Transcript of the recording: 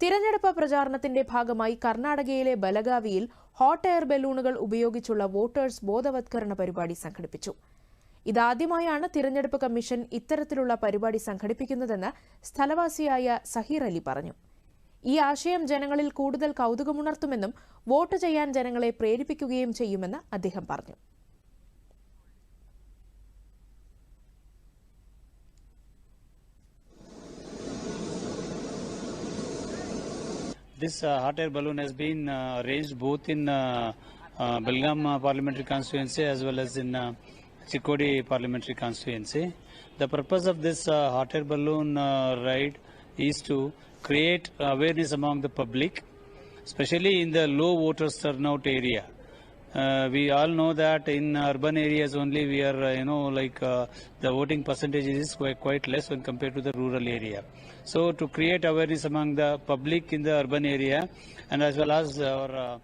തിരഞ്ഞെടുപ്പ് പ്രചാരണത്തിന്റെ ഭാഗമായി കർണാടകയിലെ ബലഗാവിയിൽ ഹോട്ട് എയർ ബലൂണുകൾ ഉപയോഗിച്ചുള്ള വോട്ടേഴ്സ് ബോധവത്കരണ പരിപാടി സംഘടിപ്പിച്ചു. ഇതാദ്യമായാണ് തിരഞ്ഞെടുപ്പ് കമ്മീഷൻ ഇത്തരത്തിലുള്ള പരിപാടി സംഘടിപ്പിക്കുന്നതെന്ന് സ്ഥലവാസിയായ സഹീർ അലി പറഞ്ഞു. ഈ ആശയം ജനങ്ങളിൽ കൂടുതൽ കൗതുകമുണർത്തുമെന്നും വോട്ട് ചെയ്യാൻ ജനങ്ങളെ പ്രേരിപ്പിക്കുകയും ചെയ്യുമെന്ന് അദ്ദേഹം പറഞ്ഞു. This uh, hot air balloon has been uh, raised both in uh, uh, Belgaum uh, parliamentary constituency as well as in uh, Chikodi parliamentary constituency. The purpose of this uh, hot air balloon uh, ride is to create awareness among the public, especially in the low voters turnout area. Uh, we all know that in urban areas only we are, uh, you know, like uh, the voting percentage is quite, quite less when compared to the rural area. So to create awareness among the public in the urban area and as well as our uh,